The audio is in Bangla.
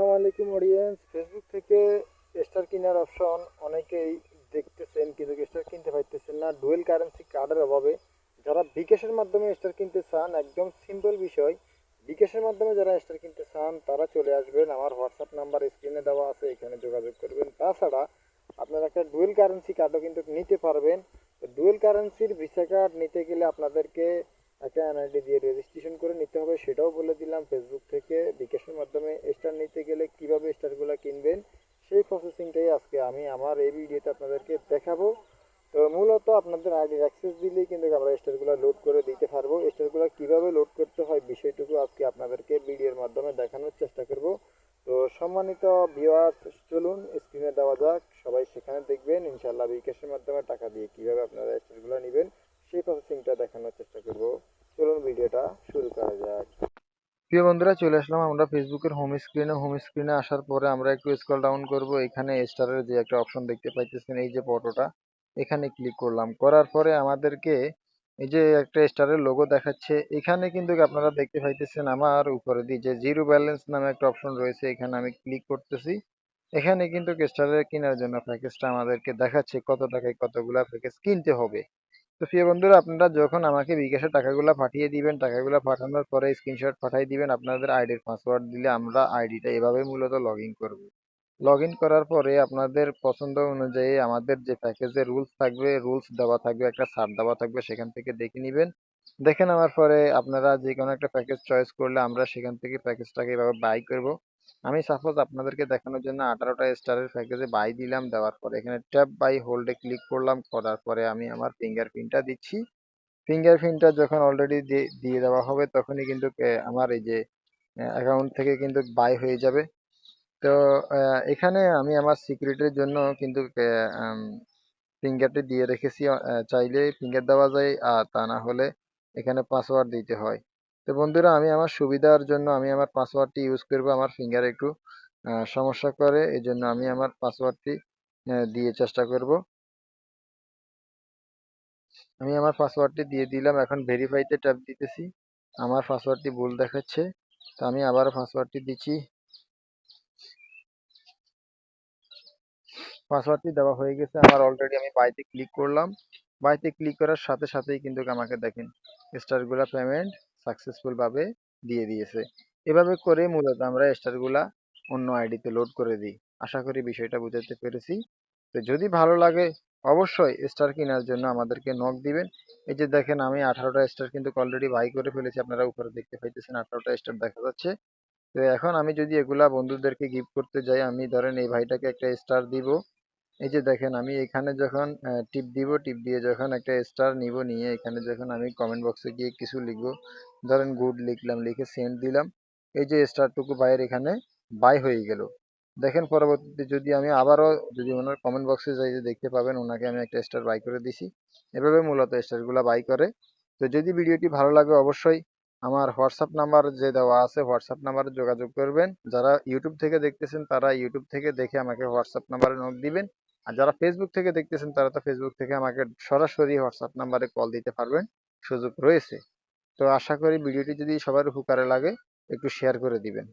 আসসালামু আলাইকুম অডিয়েন্স ফেসবুক থেকে স্টার কেনার অপশন অনেকেই দেখতেছেন, কিন্তু স্টার কিনতে পারতেছেন না। ডুয়েল কারেন্সি কার্ডের অভাবে যারা বিকাশের মাধ্যমে স্টার কিনতে চান, একদম সিম্পল বিষয়, বিকাশের মাধ্যমে যারা স্টার কিনতে চান, তারা চলে আসবেন। আমার হোয়াটসঅ্যাপ নাম্বার স্ক্রিনে দেওয়া আছে, এখানে যোগাযোগ করবেন। তাছাড়া আপনারা একটা ডুয়েল কারেন্সি কার্ডও কিন্তু নিতে পারবেন। ডুয়েল কারেন্সির ভিসা কার্ড নিতে গেলে আপনাদেরকে একটা এনআইডি দিয়ে রেজিস্ট্রেশন করে হবে সেটাও বলে দিলাম ফেসবুক থেকে। বিকাশের মাধ্যমে স্টার নিতে গেলে কীভাবে স্টারগুলো কিনবেন, সেই প্রসেসিংটাই আজকে আমি আমার এই ভিডিওতে আপনাদেরকে দেখাবো। তো মূলত আপনাদের আইডির অ্যাক্সেস দিলেই কিন্তু আমরা স্টারগুলো লোড করে দিতে পারব। স্টারগুলো কীভাবে লোড করতে হয় বিষয়টুকু আজকে আপনাদেরকে ভিডিওর মাধ্যমে দেখানোর চেষ্টা করব। তো সম্মানিত ভিউয়ার্স চলুন স্ক্রিনে দেওয়া যাক। সবাই সেখানে দেখবেন ইনশাল্লাহ বিকাশের মাধ্যমে টাকা দিয়ে কীভাবে আপনারা স্টারগুলো নেবেন, সেই প্রসেসিংটা দেখানোর চেষ্টা করব। চলুন ভিডিওটা শুরু করা যাক। প্রিয় বন্ধুরা, চলে আসলাম আমরা ফেসবুকের হোম স্ক্রিনে হোম স্ক্রিনে আসার পরে আমরা একটু স্ক্রল ডাউন করব। এখানে স্টারের যে একটা অপশন দেখতে পাইতেছেন, এই যে ফটোটা এখানে ক্লিক করলাম। করার পরে আমাদেরকে এই যে একটা স্টারের লোগো দেখাচ্ছে। এখানে কিন্তু আপনারা দেখতে পাইতেছেন আমার উপরে দিয়ে যে জিরো ব্যালেন্স নামে একটা অপশন রয়েছে। এখানে আমি ক্লিক করতেছি। এখানে কিন্তু স্টারের কেনার জন্য প্যাকেজটা আমাদেরকে দেখাচ্ছে, কত টাকায় কতগুলা প্যাকেজ কিনতে হবে। তো প্রিয় বন্ধুরা, আপনারা যখন আমাকে বিকাশে টাকাগুলো পাঠিয়ে দিবেন, টাকাগুলো পাঠানোর পরে স্ক্রিনশট পাঠিয়ে দিবেন, আপনাদের আইডির পাসওয়ার্ড দিলে আমরা আইডিটা এভাবে মূলত লগ ইন করব। লগ ইন করার পরে আপনাদের পছন্দ অনুযায়ী আমাদের যে প্যাকেজের রুলস থাকবে রুলস দেওয়া থাকবে, একটা ছাড় দেওয়া থাকবে, সেখান থেকে দেখে নেবেন। দেখে নেওয়ার পরে আপনারা যে কোনো একটা প্যাকেজ চয়েস করলে আমরা সেখান থেকে প্যাকেজটাকে এভাবে বাই করব। আমি সাপোজ আপনাদেরকে দেখানোর জন্য আঠারোটা স্টারের প্যাকেজে বাই দিলাম, দেওয়ার পরে এখানে ট্যাপ বাই হোল্ডে ক্লিক করলাম, করার পরে আমি আমার ফিঙ্গারপ্রিন্টটা দিচ্ছি। ফিঙ্গারপ্রিন্টটা যখন অলরেডি দিয়ে দেওয়া হবে, তখনই কিন্তু আমার এই যে অ্যাকাউন্ট থেকে কিন্তু বাই হয়ে যাবে। তো এখানে আমি আমার সিকিউরিটির জন্য কিন্তু ফিঙ্গারটি দিয়ে রেখেছি চাইলে ফিঙ্গার দেওয়া যায়, আর তা না হলে এখানে পাসওয়ার্ড দিতে হয়। তো বন্ধুরা, আমি আমার সুবিধার জন্য আমি আমার পাসওয়ার্ডটি ইউজ করব আমার ফিঙ্গার একটু সমস্যা করে এই জন্য আমি আমার পাসওয়ার্ডটি দিয়ে চেষ্টা করব। আমি আমার পাসওয়ার্ডটি দিয়ে দিলাম, এখন ভেরিফাইতে ট্যাপ দিতেছি, আমার পাসওয়ার্ডটি ভুল দেখাচ্ছে, তো আমি আবার পাসওয়ার্ডটি দিচ্ছি। পাসওয়ার্ডটি দেওয়া হয়ে গেছে, আমার অলরেডি আমি বাইতে ক্লিক করলাম বাইতে ক্লিক করার সাথে সাথেই কিন্তু আমাকে দেখেন স্টারগুলা পেমেন্ট সাকসেসফুল ভাবে দিয়ে দিয়েছে। এভাবে করে মূলত আমরা স্টারগুলা অন্য আইডিতে লোড করে দিই। আশা করি বিষয়টা বুঝাতে পেরেছি। তো যদি ভালো লাগে অবশ্যই স্টার কেনার জন্য আমাদেরকে নক দিবেন। এই যে দেখেন আমি আঠারোটা স্টার কিন্তু অলরেডি বাই করে ফেলেছি, আপনারা উপরে দেখতে পাইতেছেন আঠারোটা স্টার দেখা যাচ্ছে। তো এখন আমি যদি এগুলা বন্ধুদেরকে গিফট করতে যাই, আমি ধরেন এই ভাইটাকে একটা স্টার দিব। এই যে দেখেন আমি এখানে যখন টিপ দিব টিপ দিয়ে যখন একটা স্টার নিব, নিয়ে এখানে যখন আমি কমেন্ট বক্সে গিয়ে কিছু লিখব ধরেন গুড লিখলাম, লিখে সেন্ড দিলাম। এই যে স্টারটুকু বাইরে এখানে বাই হয়ে গেল। দেখেন পরবর্তীতে যদি আমি আবারও যদি ওনার কমেন্ট বক্সে যাই, দেখতে পাবেন ওনাকে আমি একটা স্টার বাই করে দিছি। এভাবে মূলত স্টারগুলো বাই করে। তো যদি ভিডিওটি ভালো লাগে অবশ্যই আমার হোয়াটসঅ্যাপ নাম্বার যে দেওয়া আছে হোয়াটসঅ্যাপ নাম্বারে যোগাযোগ করবেন। যারা ইউটিউব থেকে দেখতেছেন, তারা ইউটিউব থেকে দেখে আমাকে হোয়াটসঅ্যাপ নাম্বারে নোট দিবেন। আর যারা ফেসবুক থেকে দেখতেছেন, তারা তো ফেসবুক থেকে আমাকে সরাসরি হোয়াটসঅ্যাপ নাম্বারে কল দিতে পারবেন। সুযোগ রয়েছে। তো আশা করি ভিডিওটি যদি সবার উপকারে লাগে একটু শেয়ার করে দিবেন।